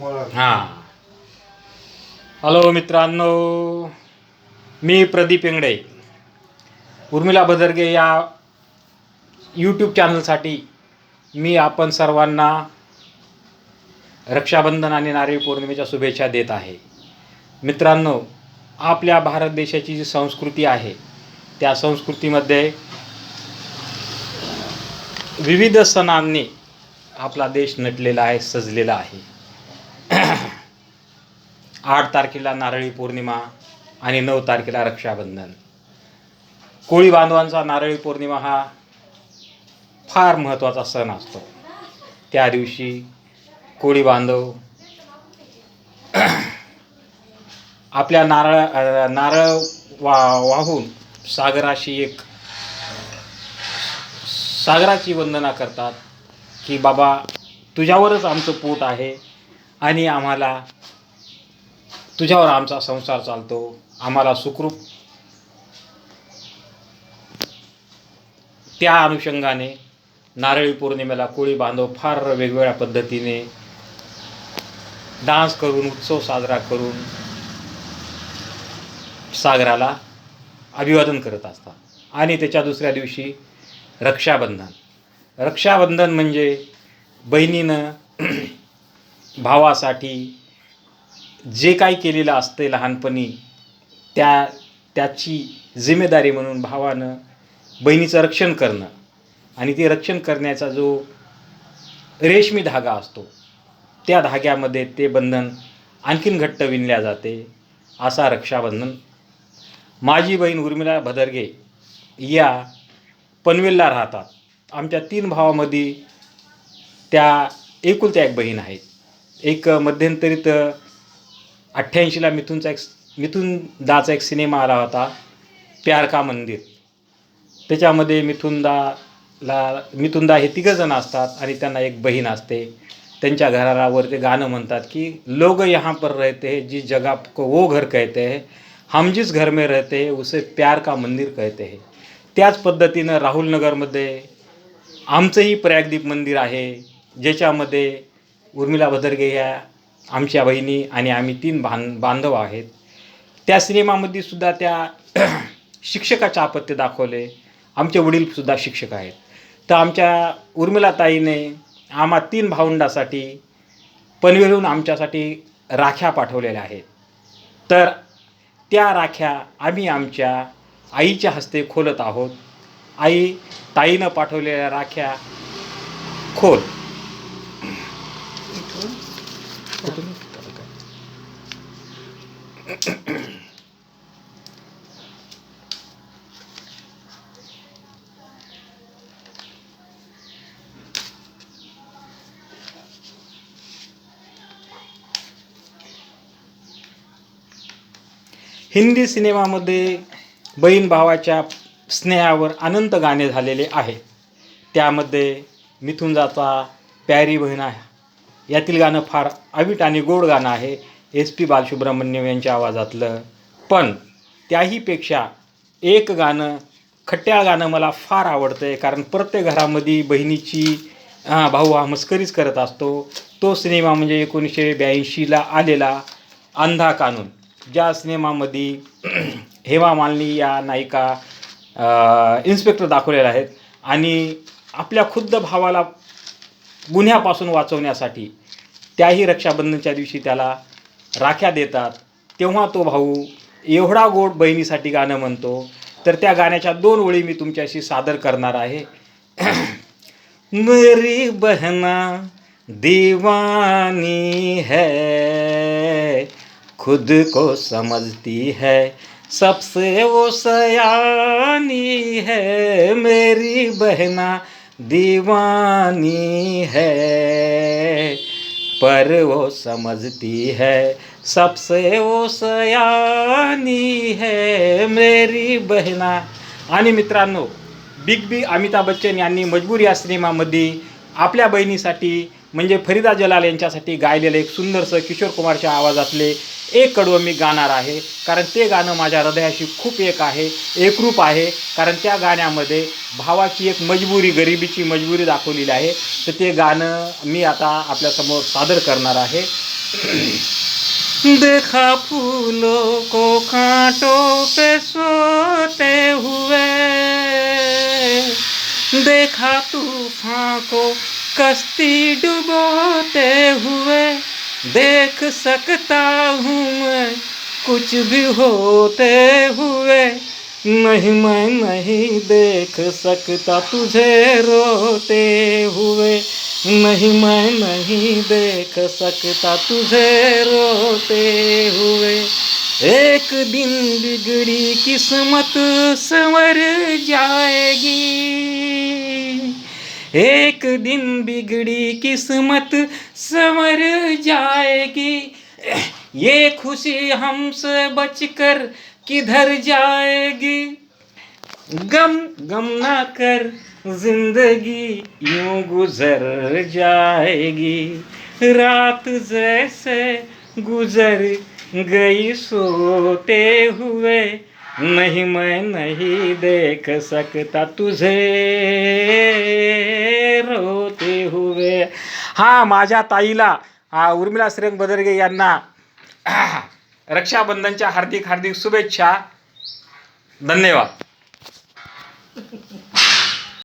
हां. हॅलो मित्रांनो. मी प्रदीप इंगडे. उर्मिला भदरगे या यूट्यूब चॅनलसाठी मी आपण सर्वांना रक्षाबंधन आणि नारळी पौर्णिमेच्या शुभेच्छा देत आहे. मित्रांनो आपल्या भारत देशाची जी संस्कृती आहे त्या संस्कृतीमध्ये विविध सणांनी आपला देश नटलेला आहे सजलेला आहे. आठ तारखेला नारळी पौर्णिमा आणि नऊ तारखेला रक्षाबंधन. कोळी बांधवांचा नारळी पौर्णिमा हा फार महत्त्वाचा सण असतो. त्या दिवशी कोळी बांधव आपल्या नारळ नारळ वा वाहून सागराशी एक सागराची वंदना करतात की बाबा तुझ्यावरच आमचं पोट आहे. आणि आम्हाला तुझ्यावर आमचा संसार चालतो. आम्हाला सुखरूप त्या अनुषंगाने नारळी पौर्णिमेला कोळी बांधव फार वेगवेगळ्या पद्धतीने डान्स करून उत्सव साजरा करून सागराला अभिवादन करत असतात. आणि त्याच्या दुसऱ्या दिवशी रक्षाबंधन. रक्षाबंधन म्हणजे बहिणीनं भावासाठी जे काही केलेलं असते लहानपणी त्या त्याची जिम्मेदारी म्हणून भावानं बहिणीचं रक्षण करणं. आणि ते रक्षण करण्याचा जो रेशमी धागा असतो त्या धाग्यामध्ये ते बंधन आणखीन घट्ट विणल्या जाते असा रक्षाबंधन माझी बहीण उर्मिला भदरगे या पनवेलला राहतात. आमच्या तीन भावामध्ये त्या एकुलत्या एक बहीण आहेत. एक मध्यंतरीत अठ्ठ्याऐंशीला मिथूनचा एक मिथून दाचा एक सिनेमा आला होता प्यार का मंदिर. त्याच्यामध्ये मिथुनदाला मिथुनदा हे तिघंजण असतात आणि त्यांना एक बहीण असते. त्यांच्या घरावर ते गाणं म्हणतात की लोग यहाँ पर रहते हैं जिस जगह को वो घर कहते हैं हम जिस घर में रहते हैं उसे प्यार का मंदिर कहते हैं. त्याच पद्धतीनं राहुलनगरमध्ये आमचंही प्रयागदीप मंदिर आहे ज्याच्यामध्ये उर्मिला भदरगे ह्या आमच्या बहिणी आणि आम्ही तीन बां बांधव आहेत. त्या सिनेमामध्ये सुद्धा त्या शिक्षकाचे आपत्य दाखवले. आमचे वडीलसुद्धा शिक्षक आहेत. तर आमच्या उर्मिलाताईने आम्हा तीन भावंडासाठी पनवेलहून आमच्यासाठी राख्या पाठवलेल्या आहेत. तर त्या राख्या आम्ही आमच्या आईच्या हस्ते खोलत आहोत. आई ताईनं पाठवलेल्या राख्या खोल. हिंदी सिनेमामध्ये बहीण भावाच्या स्नेहावर अनंत गाणे झालेले आहे. त्यामध्ये मिथुन जाता प्यारी बहीण आहे. यातील गाणं फार अवीट आणि गोड गाणं आहे. एस पी बालसुब्रह्मण्यम यांच्या आवाजातलं. पण त्याहीपेक्षा एक गाणं खट्ट्याळ गाणं मला फार आवडतं आहे कारण प्रत्येक घरामध्ये बहिणीची भाऊ हा मस्करीच करत असतो. तो सिनेमा म्हणजे एकोणीसशे ब्याऐंशीला आलेला अंधा कानून. ज्या सिनेमामध्ये हेमा मालिनी या नायिका इन्स्पेक्टर दाखवलेल्या आहेत. आणि आपल्या खुद्द भावाला गुन्ह्यापासून वाचवण्यासाठी त्याही रक्षाबंधनच्या दिवशी त्याला राख्या देतात. तेव्हा तो भाऊ एवढा गोड बहिणीसाठी गाणं म्हणतो तर त्या गाण्याच्या दोन ओळी मी तुमच्याशी सादर करणार आहे. मेरी बहना दीवानी है खुद को समझती है सबसे वो सयानी है मेरी बहना दीवानी है पर वो समझती है सबसे वो सयानी है। मेरी बहना आणि मित्रांनो बिग बी अमिताभ बच्चन यांनी मजबूर या सिनेमामध्ये आपल्या बहिणीसाठी म्हणजे फरीदा जलाल यांच्यासाठी गायलेलं एक सुंदरसं किशोर कुमारच्या आवाजातले एक कडवं मी गाणार आहे. कारण ते गाणं माझ्या हृदयाशी खूप एक आहे एकरूप आहे. कारण त्या गाण्यामध्ये भावाची एक मजबुरी गरिबीची मजबुरी दाखवलेली आहे. तर ते गाणं मी आता आपल्यासमोर सादर करणार आहे. देखा फूलों को कांटों पे सोते हुए। देखा तूफान को कश्ती डुबोते हुए देख सकता हूँ मैं। कुछ भी होते हुए नहीं मैं नहीं देख सकता तुझे रोते हुए। नहीं मैं नहीं देख सकता तुझे रोते हुए। एक दिन बिगड़ी किस्मत संवर जाएगी। एक दिन बिगड़ी किस्मत, संवर जाएगी। ये खुशी हमसे बचकर किधर जाएगी? गम गम ना कर, ज़िंदगी यूँ गुजर जाएगी। रात जैसे गुजर गई सोते हुए नहीं मैं नहीं देख सकता तुझे। रोते हुए। हा माझ्या ताईला हा उर्मिला श्रेंग बदरगे यांना रक्षाबंधनच्या हार्दिक हार्दिक शुभेच्छा. धन्यवाद.